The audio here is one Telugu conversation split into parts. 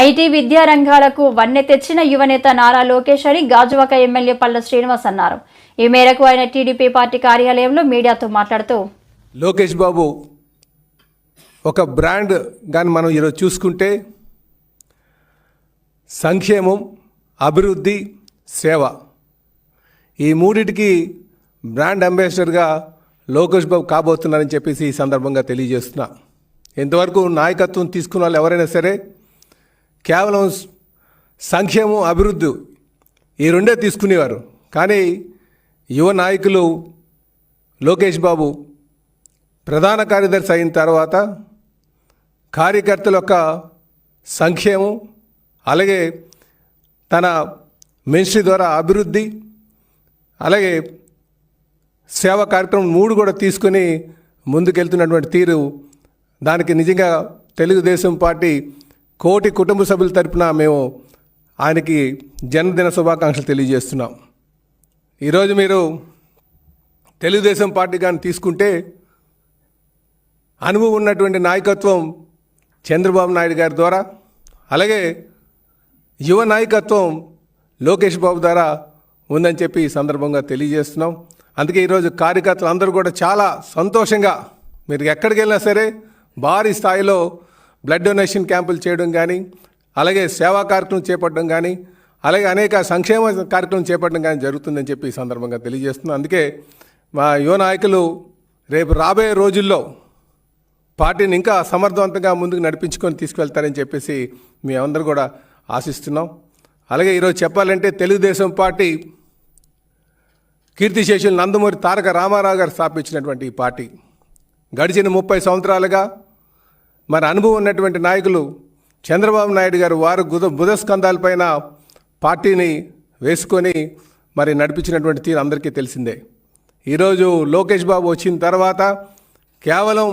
ఐటీ విద్యా రంగాలకు వన్నె తెచ్చిన యువనేత నారా లోకేష్ అని గాజువాక ఎమ్మెల్యే పల్ల శ్రీనివాస్ అన్నారు. ఈ మేరకు ఆయన టీడీపీ పార్టీ కార్యాలయంలో మీడియాతో మాట్లాడుతూ లోకేష్ బాబు ఒక బ్రాండ్ కానీ మనం ఈరోజు చూసుకుంటే సంక్షేమం అభివృద్ధి సేవ. ఈ మూడిటికి బ్రాండ్ అంబాసిడర్గా లోకేష్ బాబు కాబోతున్నారని చెప్పేసి ఈ సందర్భంగా తెలియజేస్తున్నా. ఇంతవరకు నాయకత్వం తీసుకున్న వాళ్ళు ఎవరైనా సరే కేవలం సంక్షేమం అభివృద్ధి ఈ రెండే తీసుకునేవారు. కానీ యువ నాయకులు లోకేష్ బాబు ప్రధాన కార్యదర్శి అయిన తర్వాత కార్యకర్తల యొక్క సంక్షేమం అలాగే తన మినిస్ట్రీ ద్వారా అభివృద్ధి అలాగే సేవా కార్యక్రమం మూడు కూడా తీసుకొని ముందుకెళ్తున్నటువంటి తీరు దానికి నిజంగా తెలుగుదేశం పార్టీ కోటి కుటుంబ సభ్యుల తరపున మేము ఆయనకి జన్మదిన శుభాకాంక్షలు తెలియజేస్తున్నాం. ఈరోజు మీరు తెలుగుదేశం పార్టీ కానీ తీసుకుంటే అనుభవం ఉన్నటువంటి నాయకత్వం చంద్రబాబు నాయుడు గారి ద్వారా అలాగే యువ నాయకత్వం లోకేష్ బాబు ద్వారా ఉందని చెప్పి ఈ సందర్భంగా తెలియజేస్తున్నాం. అందుకే ఈరోజు కార్యకర్తలు అందరూ కూడా చాలా సంతోషంగా మీరు ఎక్కడికి వెళ్ళినా సరే భారీ స్థాయిలో బ్లడ్ డొనేషన్ క్యాంపులు చేయడం కానీ అలాగే సేవా కార్యక్రమం చేపట్టడం కానీ అలాగే అనేక సంక్షేమ కార్యక్రమం చేపట్టడం కానీ జరుగుతుందని చెప్పి ఈ సందర్భంగా తెలియజేస్తుంది అందుకే మా యువ నాయకులు రేపు రాబోయే రోజుల్లో పార్టీని ఇంకా సమర్థవంతంగా ముందుకు నడిపించుకొని తీసుకువెళ్తారని చెప్పేసి మీ అందరూ కూడా ఆశిస్తున్నాం. అలాగే ఈరోజు చెప్పాలంటే తెలుగుదేశం పార్టీ కీర్తిశేషులు నందమూరి తారక రామారావు గారు స్థాపించినటువంటి ఈ పార్టీ. గడిచిన ముప్పై సంవత్సరాలుగా మరి అనుభవం ఉన్నటువంటి నాయకులు చంద్రబాబు నాయుడు గారు వారు గుద బుధస్కంధాలపైన పార్టీని వేసుకొని మరి నడిపించినటువంటి తీరు అందరికీ తెలిసిందే. ఈరోజు లోకేష్ బాబు వచ్చిన తర్వాత కేవలం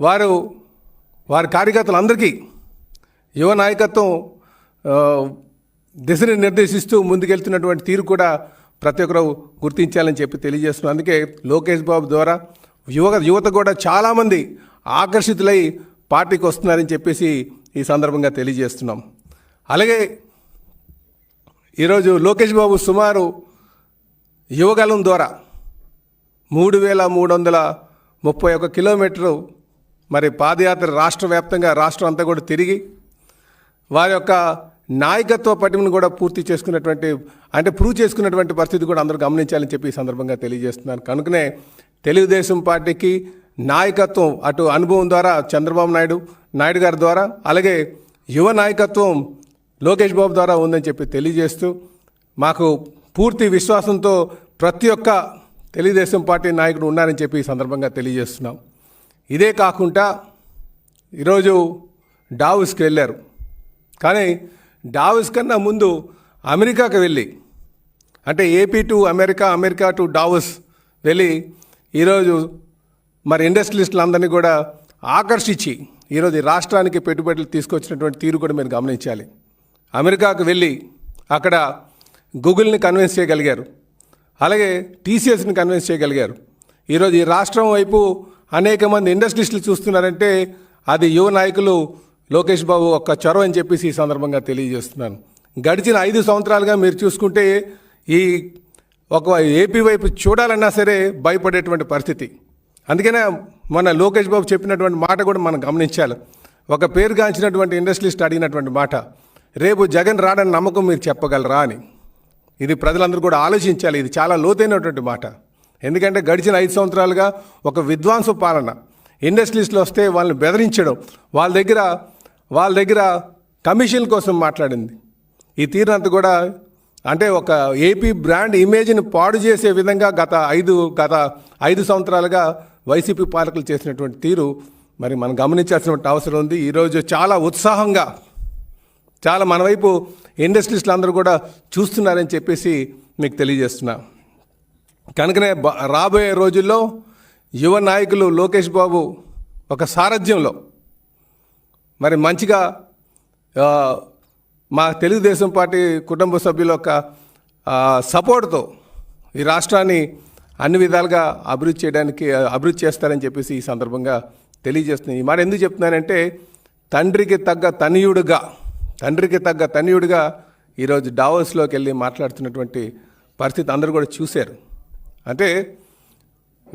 వారు వారి కార్యకర్తలందరికీ యువ నాయకత్వం దిశని నిర్దేశిస్తూ ముందుకెళ్తున్నటువంటి తీరు కూడా ప్రతి ఒక్కరు గుర్తించాలని చెప్పి తెలియజేస్తున్నాను అందుకే లోకేష్ బాబు ద్వారా యువ యువత కూడా చాలామంది ఆకర్షితులై పార్టీకి వస్తున్నారని చెప్పేసి ఈ సందర్భంగా తెలియజేస్తున్నాం. అలాగే ఈరోజు లోకేష్ బాబు సుమారు యువగలం ద్వారా మూడు వేల మూడు వందల ముప్పై ఒక కిలోమీటరు మరి పాదయాత్ర రాష్ట్ర వ్యాప్తంగా రాష్ట్రం అంతా కూడా తిరిగి వారి యొక్క నాయకత్వ పటిమను కూడా పూర్తి చేసుకున్నటువంటి అంటే ప్రూవ్ చేసుకున్నటువంటి పరిస్థితి కూడా అందరూ గమనించాలని చెప్పి ఈ సందర్భంగా తెలియజేస్తున్నాను. కనుకనే తెలుగుదేశం పార్టీకి నాయకత్వం అటు అనుభవం ద్వారా చంద్రబాబు నాయుడు నాయుడు గారి ద్వారా అలాగే యువ నాయకత్వం లోకేష్ బాబు ద్వారా ఉందని చెప్పి తెలియజేస్తూ మాకు పూర్తి విశ్వాసంతో ప్రతి ఒక్క తెలుగుదేశం పార్టీ నాయకుడు ఉన్నారని చెప్పి ఈ సందర్భంగా తెలియజేస్తున్నాం. ఇదే కాకుండా ఈరోజు డావుస్కి వెళ్ళారు. కానీ డావుస్ కన్నా ముందు అమెరికాకి వెళ్ళి అంటే AP to America America to Davos వెళ్ళి ఈరోజు మరి ఇండస్ట్రియలిస్టులందరినీ కూడా ఆకర్షించి ఈరోజు ఈ రాష్ట్రానికి పెట్టుబడులు తీసుకొచ్చినటువంటి తీరు కూడా మీరు గమనించాలి. అమెరికాకు వెళ్ళి అక్కడ గూగుల్ని కన్విన్స్ చేయగలిగారు. అలాగే టీసీఎస్ని కన్విన్స్ చేయగలిగారు. ఈరోజు ఈ రాష్ట్రం వైపు అనేక మంది ఇండస్ట్రీస్టులు చూస్తున్నారంటే అది యువ నాయకులు లోకేష్ బాబు ఒక్క చొరవ అని చెప్పేసి ఈ సందర్భంగా తెలియజేస్తున్నాను. గడిచిన ఐదు సంవత్సరాలుగా మీరు చూసుకుంటే ఈ ఒక ఏపీ వైపు చూడాలన్నా సరే భయపడేటువంటి పరిస్థితి. అందుకనే మన లోకేష్ బాబు చెప్పినటువంటి మాట కూడా మనం గమనించాలి. ఒక పేరుగాంచినటువంటి ఇండస్ట్రీస్ట్ అడిగినటువంటి మాట రేపు జగన్ రాడని నమ్మకం మీరు చెప్పగలరా? అని. ఇది ప్రజలందరూ కూడా ఆలోచించాలి. ఇది చాలా లోతైనటువంటి మాట. ఎందుకంటే గడిచిన ఐదు సంవత్సరాలుగా ఒక విద్వాంసు పాలన. ఇండస్ట్రీస్లో వస్తే వాళ్ళని బెదిరించడం వాళ్ళ దగ్గర వాళ్ళ దగ్గర కమిషన్ కోసం మాట్లాడింది. ఈ తీరునంతా కూడా అంటే ఒక ఏపీ బ్రాండ్ ఇమేజ్ని పాడు చేసే విధంగా గత ఐదు గత ఐదు సంవత్సరాలుగా వైసీపీ పాలకులు చేసినటువంటి తీరు మరి మనం గమనించాల్సినటువంటి అవసరం ఉంది. ఈరోజు చాలా ఉత్సాహంగా చాలా మన వైపు ఇండస్ట్రీస్లు అందరూ కూడా చూస్తున్నారని చెప్పేసి మీకు తెలియజేస్తున్నా. కనుకనే రాబోయే రోజుల్లో యువ నాయకులు లోకేష్ బాబు ఒక సారథ్యంలో మరి మంచిగా మా తెలుగుదేశం పార్టీ కుటుంబ సభ్యుల యొక్క సపోర్ట్తో ఈ రాష్ట్రాన్ని అన్ని విధాలుగా అభివృద్ధి చేయడానికి అభివృద్ధి చేస్తారని చెప్పేసి ఈ సందర్భంగా తెలియజేస్తుంది. ఈ మాట ఎందుకు చెప్తున్నానంటే తండ్రికి తగ్గ తనయుడుగా తండ్రికి తగ్గ తనయుడిగా ఈరోజు డావోస్లోకి వెళ్ళి మాట్లాడుతున్నటువంటి పరిస్థితి అందరూ కూడా చూశారు. అంటే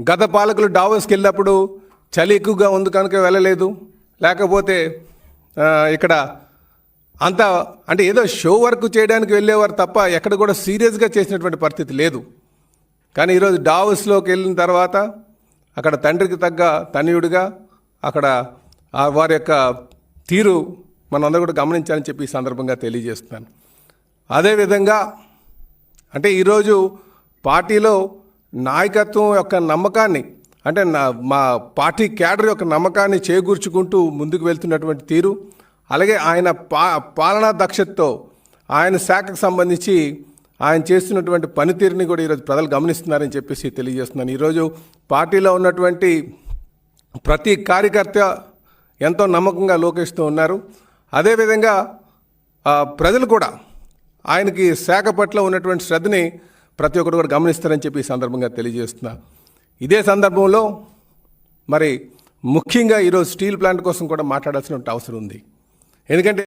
గత పాలకులు డావోస్కి వెళ్ళినప్పుడు చలి ఎక్కువగా ఉంది కనుక వెళ్ళలేదు. లేకపోతే ఇక్కడ అంత అంటే ఏదో షో వర్క్ చేయడానికి వెళ్ళేవారు తప్ప ఎక్కడ కూడా సీరియస్గా చేసినటువంటి పరిస్థితి లేదు. కానీ ఈరోజు డావస్లోకి వెళ్ళిన తర్వాత అక్కడ తండ్రికి తగ్గ తనయుడిగా అక్కడ వారి యొక్క తీరు మనందరూ కూడా గమనించాలని చెప్పి ఈ సందర్భంగా తెలియజేస్తున్నాను. అదేవిధంగా అంటే ఈరోజు పార్టీలో నాయకత్వం యొక్క నమ్మకాన్ని అంటే నా మా పార్టీ క్యాడర్ యొక్క నమ్మకాన్ని చేకూర్చుకుంటూ ముందుకు వెళ్తున్నటువంటి తీరు అలాగే ఆయన పా పాలనా దక్షతతో ఆయన శాఖకు సంబంధించి ఆయన చేస్తున్నటువంటి పనితీరుని కూడా ఈరోజు ప్రజలు గమనిస్తున్నారని చెప్పేసి తెలియజేస్తున్నాను. ఈరోజు పార్టీలో ఉన్నటువంటి ప్రతి కార్యకర్త ఎంతో నమ్మకంగా లోకేస్తూ ఉన్నారు. అదేవిధంగా ప్రజలు కూడా ఆయనకి శాఖ పట్ల ఉన్నటువంటి శ్రద్ధని ప్రతి ఒక్కరు కూడా గమనిస్తారని చెప్పి ఈ సందర్భంగా తెలియజేస్తున్నా. ఇదే సందర్భంలో మరి ముఖ్యంగా ఈరోజు స్టీల్ ప్లాంట్ కోసం కూడా మాట్లాడాల్సిన అవసరం ఉంది. ఎందుకంటే